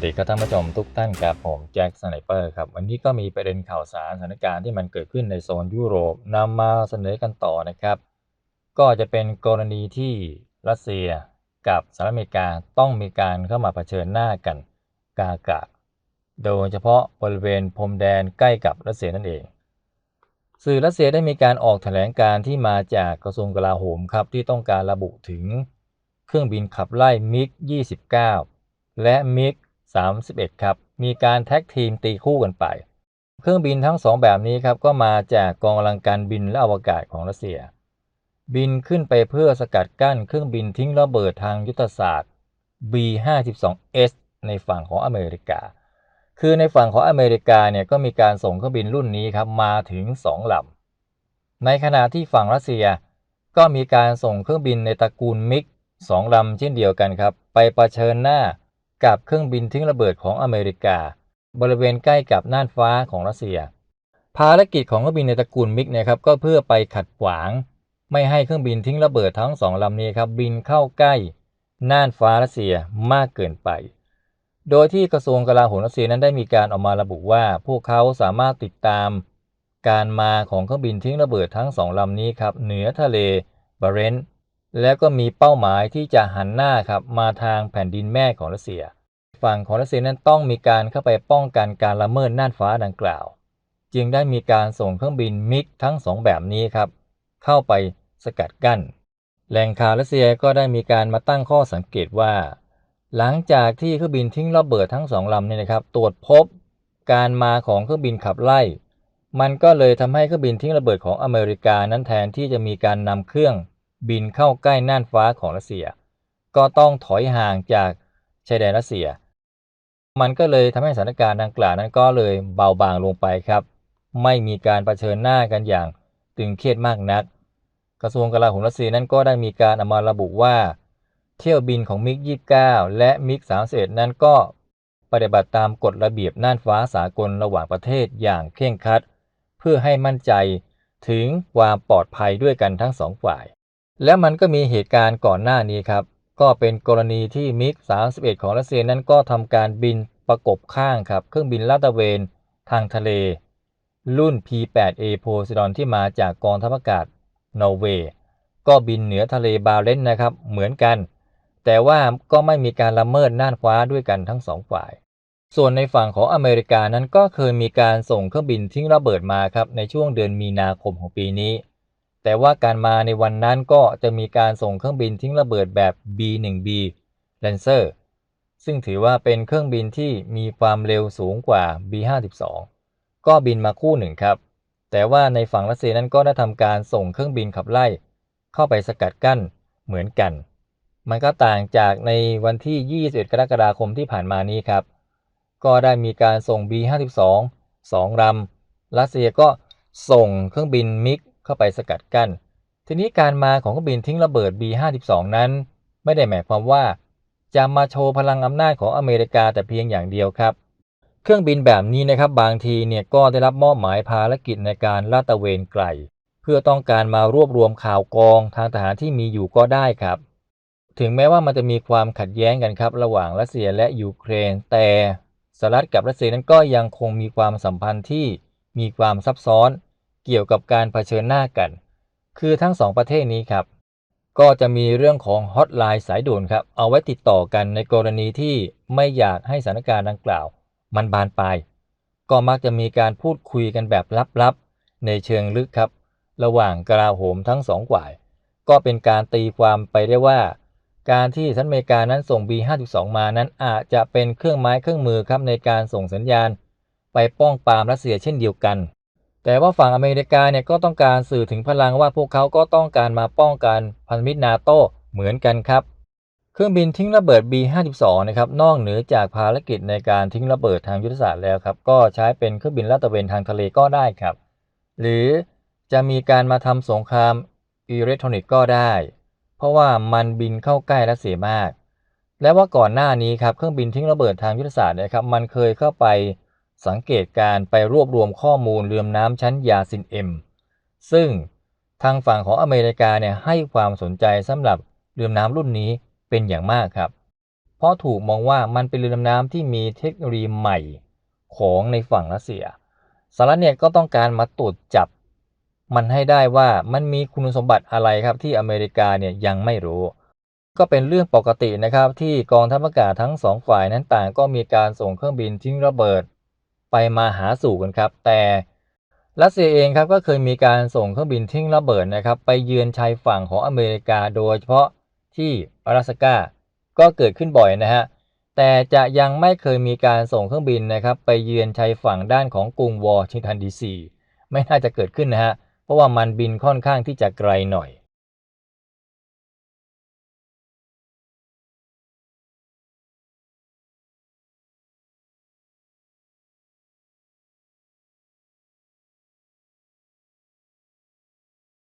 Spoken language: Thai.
วัสดีครับท่านผู้ชมทุกท่านครับผมแจ็คสไนเปอร์ครับวันนี้ก็มีประเด็นข่าวสารสถานการณ์ที่มันเกิดขึ้นในโซนยุโรปนำมาเสนอกันต่อนะครับ ก็จะเป็นกรณีที่รัสเซียกับสหรัฐอเมริกาต้องมีการเข้ามาเผชิญหน้ากันกากาศโดยเฉพาะบริเวณพรมแดนใกล้กับรัสเซียนั่นเอง สื่อรัสเซียได้มีการออกแถลงการที่มาจากกระทรวงกลาโหมครับที่ต้องการระบุถึงเครื่องบินขับไล่มิก29และมิก 31 ครับ มีการแท็กทีมตีคู่กันไป เครื่องบินทั้งสองแบบนี้ครับ ก็มาจากกองกำลังการบินและอวกาศของรัสเซีย บินขึ้นไปเพื่อสกัดกั้นเครื่องบินทิ้งระเบิดทางยุทธศาสตร์ B-52S ในฝั่งของอเมริกา คือในฝั่งของอเมริกาเนี่ยก็มีการส่งเครื่องบินรุ่นนี้ครับมาถึง 2ลำ ในขณะที่ฝั่งรัสเซียก็มีการส่งเครื่องบินในตระกูลมิกสองลำเช่นเดียวกันครับ ไปประชิญหน้า กับเครื่องบินทิ้งระเบิดของอเมริกา บริเวณใกล้กับน่านฟ้าของรัสเซีย ภารกิจของเครื่องบินในตระกูลมิกเนี่ยครับก็เพื่อไปขัดขวาง ไม่ให้เครื่องบินทิ้งระเบิดทั้งสองลำนี้ครับบินเข้าใกล้น่านฟ้ารัสเซียมากเกินไป โดยที่กระทรวงกลาโหมรัสเซียนั้นได้มีการออกมาระบุว่า พวกเขาสามารถติดตาม การมาของเครื่องบินทิ้งระเบิดทั้งสองลำนี้ครับเหนือทะเลบาเรนต์ แล้วก็มีเป้าหมายที่จะหันหน้าครับมาทางแผ่นดินแม่ของรัสเซีย ฝั่งของรัสเซียนั้นต้องมีการเข้าไปป้องกันการละเมิดน่านฟ้าดังกล่าว จึงได้มีการส่งเครื่องบินมิกทั้งสองแบบนี้ครับเข้าไปสกัดกั้น แหล่งข่าวรัสเซียก็ได้มีการมาตั้งข้อสังเกตว่า หลังจากที่เครื่องบินทิ้งระเบิดทั้งสองลำเนี่ยนะครับ ตรวจพบการมาของเครื่องบินขับไล่ มันก็เลยทำให้เครื่องบินทิ้งระเบิดของอเมริกานั้นแทนที่จะมีการนำเครื่อง บินเข้าใกล้น่านฟ้าของรัสเซีย ก็ต้องถอยห่างจากชายแดนรัสเซีย มันก็เลยทำให้สถานการณ์ดังกล่าวนั้นก็เลยเบาบางลงไปครับ ไม่มีการรเผชิญหน้ากันอย่างตึงเครียดมากนัก กระทรวงกลาโหมรัสเซียนั้นก็ได้มีการออกมาระบุว่า เที่ยวบินของมิก 29 และมิก 31 นั้นก็ปฏิบัติตามกฎระเบียบน่านฟ้าสากลระหว่างประเทศอย่างเคร่งครัด เพื่อให้มั่นใจถึงความปลอดภัยด้วยกันทั้งสองฝ่าย และมันก็มีเหตุการณ์ก่อนหน้านี้ครับ ก็เป็นกรณีที่มิก 31 ของรัสเซียนั้นก็ทำการบินประกบข้างครับ เครื่องบินลาดตระเวนทางทะเล รุ่น P8A Poseidon ที่มาจากกองทัพอากาศนอร์เวย์ก็บินเหนือทะเลบาเลนนะครับ เหมือนกัน แต่ว่าก็ไม่มีการละเมิดน่านฟ้าด้วยกันทั้งสองฝ่าย ส่วนในฝั่งของอเมริกานั้นก็เคยมีการส่งเครื่องบินทิ้งระเบิดมาครับในช่วงเดือนมีนาคมของปีนี้ แต่ว่าการมาในวันนั้นก็จะมีการส่งเครื่องบินทิ้งระเบิดแบบ B1B Lancer ซึ่งถือว่าเป็นเครื่องบินที่มีความเร็วสูงกว่า B52 ก็บินมาคู่หนึ่งครับ แต่ว่าในฝั่งรัสเซียนั้นก็ได้ทำการส่งเครื่องบินขับไล่ เข้าไปสกัดกั้นเหมือนกัน มันก็ต่างจากในวันที่ 21 กรกฎาคมที่ผ่านมานี้ครับ ก็ได้มีการส่ง B52 2ลำรัสเซียก็ส่งเครื่องบินมิก เข้าไปสกัดกั้น ทีนี้การมาของเครื่องบินทิ้งระเบิด B52 นั้น ไม่ได้หมายความว่า จะมาโชว์พลังอำนาจของอเมริกาแต่เพียงอย่างเดียวครับ เครื่องบินแบบนี้นะครับบางทีเนี่ยก็ได้รับมอบหมายภารกิจในการลาดตระเวนไกล เพื่อต้องการมารวบรวมข่าวกองทางทหารที่มีอยู่ก็ได้ครับ ถึงแม้ว่ามันจะมีความขัดแย้งกันครับ ระหว่างรัสเซียและยูเครน แต่สหรัฐกับรัสเซียนั้นก็ยังคงมีความสัมพันธ์ที่มีความซับซ้อน เกี่ยวกับการเผชิญหน้ากัน คือทั้งสองประเทศนี้ครับ ก็จะมีเรื่องของฮอตไลน์สายด่วนครับ เอาไว้ติดต่อกันในกรณีที่ไม่อยากให้สถานการณ์ดังกล่าว มันบานปลายก็มักจะมีการพูดคุยกันแบบลับๆ ในเชิงลึกครับ ระหว่างกลาโหมทั้งสองฝ่าย ก็เป็นการตีความไปได้ว่า การที่สหรัฐอเมริกานั้นส่ง B52 มานั้นอาจจะเป็นเครื่องไม้เครื่องมือครับในการส่งสัญญาณ ไปป้องปรามรัสเซียเช่นเดียวกัน แต่ว่าฝั่งอเมริกาเนี่ยก็ต้องการสื่อถึงพลังว่าพวกเขาก็ต้องการมาป้องกันพันธมิตรนาโตเหมือนกันครับ เครื่องบินทิ้งระเบิด B52 นะครับนอกเหนือจากภารกิจในการทิ้งระเบิดทางยุทธศาสตร์แล้วครับก็ใช้เป็นเครื่องบินลาดตระเวนทางทะเลก็ได้ครับ หรือจะมีการมาทำสงครามอิเล็กทรอนิกส์ก็ได้ เพราะว่ามันบินเข้าใกล้รัสเซียมาก และว่าก่อนหน้านี้ครับเครื่องบินทิ้งระเบิดทางยุทธศาสตร์นะครับมันเคยเข้าไป สังเกตการไปรวบรวมข้อมูลเรือมน้ำชั้นยาซินเอ็ม ซึ่งทางฝั่งของอเมริกาเนี่ยให้ความสนใจสำหรับเรือมน้ำรุ่นนี้เป็นอย่างมากครับ เพราะถูกมองว่ามันเป็นเรือดำน้ำที่มีเทคโนโลยีใหม่ของในฝั่งรัสเซียสหรัฐเนี่ยก็ต้องการมาตรวจจับ มันให้ได้ว่ามันมีคุณสมบัติอะไรครับที่อเมริกาเนี่ยยังไม่รู้ ก็เป็นเรื่องปกตินะครับที่กองทัพอากาศทั้งสองฝ่ายนั้นต่างก็มีการส่งเครื่องบินทิ้งระเบิด ไปมาหาสู่กันครับ แต่รัสเซียเองครับก็เคยมีการส่งเครื่องบินทิ้งระเบิดนะครับ ไปเยือนชายฝั่งของอเมริกาโดยเฉพาะที่阿拉สกาก็เกิดขึ้นบ่อยนะฮะแต่จะยังไม่เคยมีการส่งเครื่องบินนะครับ ไปเยือนชายฝั่งด้านของกรุงวอชิงตันดีซีไม่น่าจะเกิดขึ้นนะฮะเพราะว่ามันบินค่อนข้างที่จะไกลหน่อย